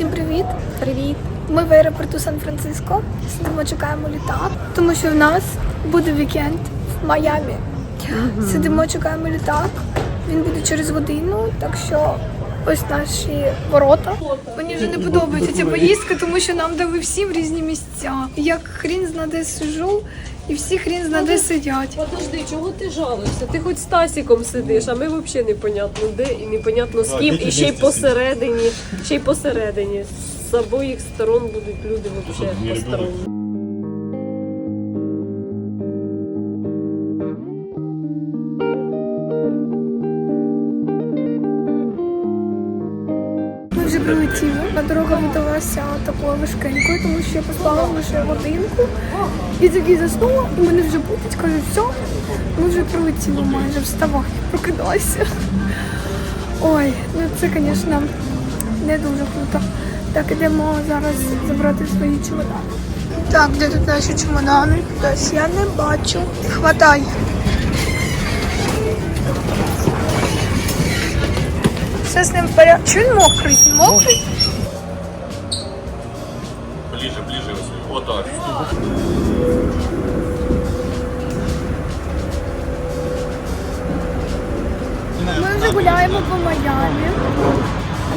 Всім привіт! Привіт! Ми в аеропорту Сан-Франциско. Сидимо, чекаємо літак, тому що в нас буде вікенд в Майамі. Сидимо, чекаємо літак. Він буде через годину, так що ось наші ворота. Мені вже не подобається ця поїздка, тому що нам дали всім різні місця. Як хрін знаде сижу, і всі хрін знаде сидять. Подожди, чого ти жалуєшся? Ти хоч з Тасіком сидиш, а ми взагалі непонятно де і непонятно з ким, і ще й посередині, ще й посередині. З обоїх сторон будуть люди взагалі посторонні. Дорога видалася такою важкенькою, тому що я поспала лише годинку. І тоді заснула, і мене вже будуть, кажу, все, ми вже прилетіли майже, вставай, прокидайся. Ой, ну це, звісно, не дуже круто. Так, ідемо зараз забрати свої чемодани. Так, де тут наші чемодани? Десь я не бачу. Хватай. Все з ним в порядку. Чи він мокрий? Він мокрий? Майамі.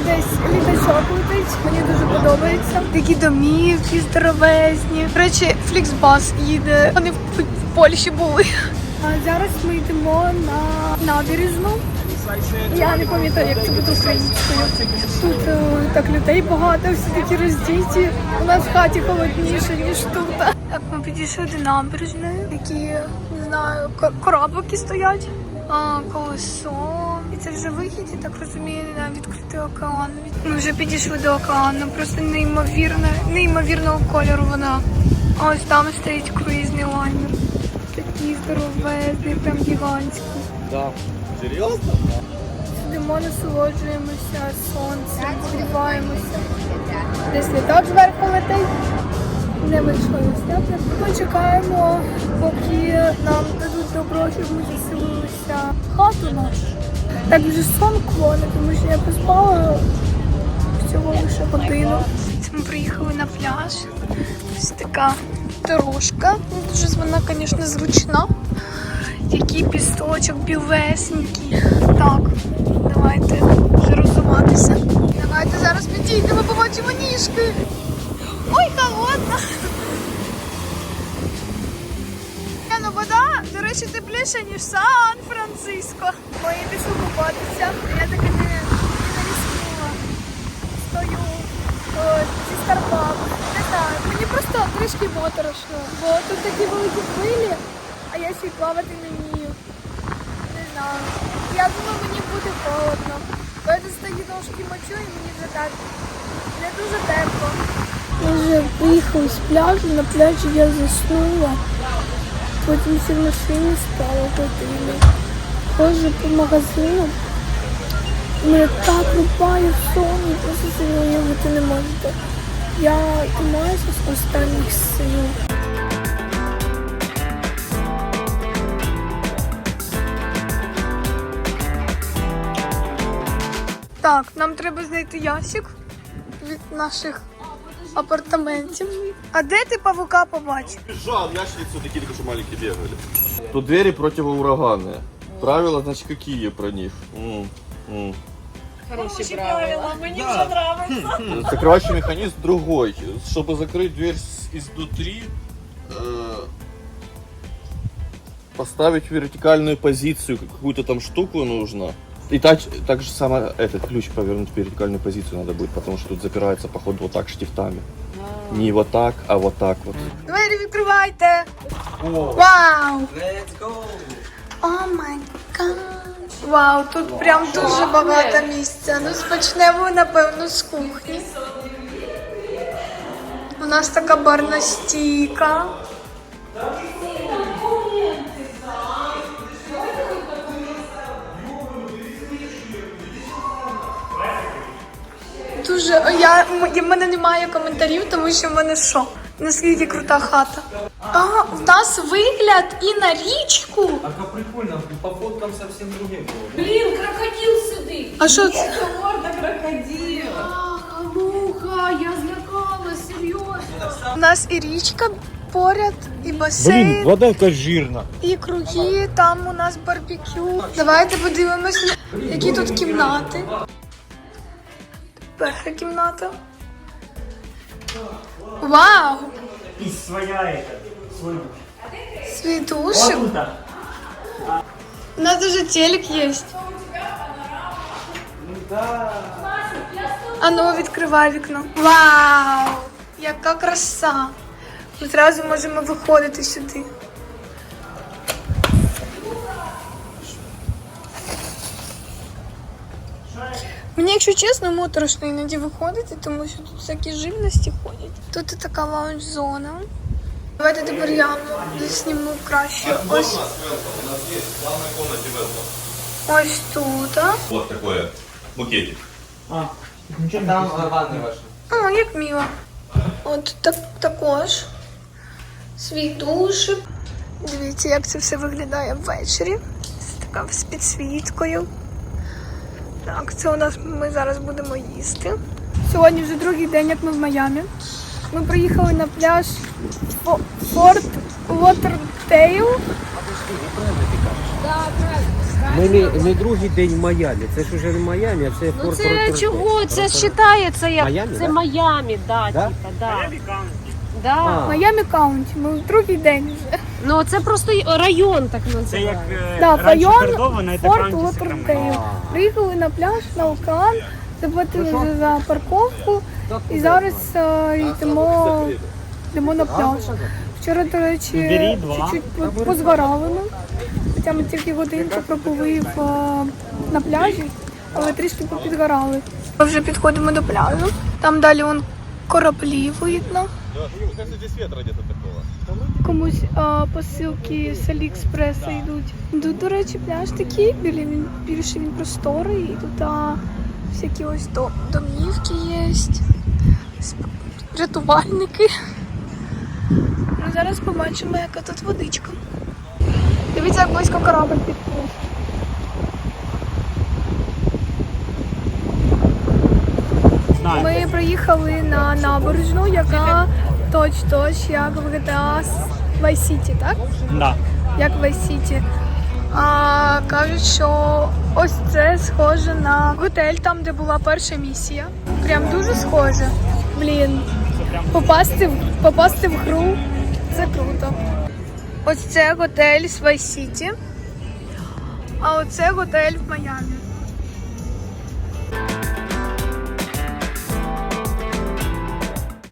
Десь літачок летить, мені дуже подобається. Такі домівки здоровезні. До речі, Фліксбас їде. Вони в, Польщі були. А зараз ми йдемо на набережну. Я не пам'ятаю, як це буде українською. Тут е, так людей багато, всі такі роздіті. У нас в хаті холодніше, ніж тут. Так, ми підійшли до набережної, які, не знаю, ко- кораблики стоять. А, колесо. Це вже вихід, я так розумію, на відкритий океан. Ми вже підійшли до океану, просто неймовірне, неймовірного кольору вона. А ось там стоїть круїзний лайнер. Такий здоровезний, прям гігантський. Да. Серьезно? Сидимо, насолоджуємося сонцем, зігріваємося. Десь літак зверху летить. Не вийшло зняти. Ми чекаємо, поки нам дадуть добро, щоб ми заселилися в хату нашу. Так вже сон клоне, тому що я поспала всього лише годину. Ми приїхали на пляж. Ось така дорожка. Ну, Дуже вона, звісно, зручна. Який пісточок білесенький. Так, давайте вже розуватися. Давайте зараз підійдемо, побачимо ніжки. Ой, холодно. Ну, вода, до речі, тепліша, ніж Сан-Франциско. Ми пішли купатися. Я таки не, не рискнула. Стою о, зі Старбакс. Не знаю, мені просто трішки моторошно, бо тут такі великі хвилі, а я ще й плавати не вмію. Не знаю. Я думаю, мені буде холодно. Бо я тут стою ножки мочу і мені вже так не дуже тепло. Ми вже приїхали з пляжу, на пляжі я заснула. Потім ще в машині спала годину. Ходжу по магазину. Мене так рубає сон, просто собі уявити не можете. Я тримаюся з останніх сил. Так, нам треба знайти ящик від наших апартаментів. А де ти павука побачив? Жал, ящерицы такие, только что маленькие бегали. Тут двери противоураганные. Правила, значит, какие про них? М, м. Закрывающий механизм другой. Чтобы закрыть дверь с- изнутри, э, поставить в вертикальную позицию какую-то там штуку нужно. И так, так же самое этот ключ повернуть в вертикальную позицию надо будет, потому что тут запирается, походу, вот так штифтами. Не вот так, а вот так вот. Двері відкривайте! Вау! Let's go! О май гад! Вау, тут прям дуже багато місця. Ну, почнемо, напевно, з кухні. У нас така барна стійка. Дуже я м- в мене немає коментарів, тому що в мене що? Наскільки крута хата. А, в нас вигляд і на річку. А как прикольно, по фоткам совсем другим было. Блін, крокодил сидить. А що це? Це Морда крокодила. Муха. У нас і річка поряд, і басейн. Блін, вода якась жирна. І круги, там у нас барбекю. Давайте подивимось, які тут кімнати. Перша кімната. Вау! І своя это, свой Свій душик. У нас даже телек есть. А ну, відкривай вікно. Вау! Яка краса! Ми зразу можемо виходити сюди. Мені, якщо чесно, моторошно іноді виходити, тому що тут всякі живності ходять. Тут і така лаунж-зона. Давайте тепер я засніму краще. Ось, ось тут. а. Вот такой букетик. Там э, ванны ваши. О, як мило. От так, також свій душик. Дивіться, як це все виглядає ввечері. Це така з підсвіткою. Так, це у нас ми зараз будемо їсти. Сьогодні вже другий день, як ми в Майамі. Ми приїхали на пляж Фо- Форт Лотердейл. Ми не, не другий день в Майамі. Це ж уже не Майамі, а це Ну Форт це Роттердам. чого? Це ж вважається як Майамі, це да? Майамі, да, Да? типа, да. Да. А. Майамі Каунті. Ми в другий день вже. Ну це просто й- район так Це називається. як е, Да, раніше район Кордована, це Форт. Приїхали на пляж на океан, заплатили вже за парковку і зараз е, йдемо, йдемо на пляж. Вчора, до речі, Бери два. чуть-чуть по- позгорали ми. Хоча ми тільки годинку пробули в, е, на пляжі, але трішки попідгорали. Ми вже підходимо до пляжу. Там далі вон кораблі видно. Комусь а, посилки з Аліекспреса йдуть. Тут, до речі, пляж такий, білі він більше він просторий, і тут а, всякі ось до, домівки є. Рятувальники. Ну, зараз побачимо, яка тут водичка. Дивіться, як близько корабль підплив. Ми приїхали на набережну, яка точ-точ, як в GTA Vice City, так? Да. Як в Vice City. А, кажуть, що ось це схоже на готель, там, де була перша місія. Прям дуже схоже. Блін. Попасти, в- попасти в гру це круто. Ось це готель з Vice City. А оце готель в Майамі.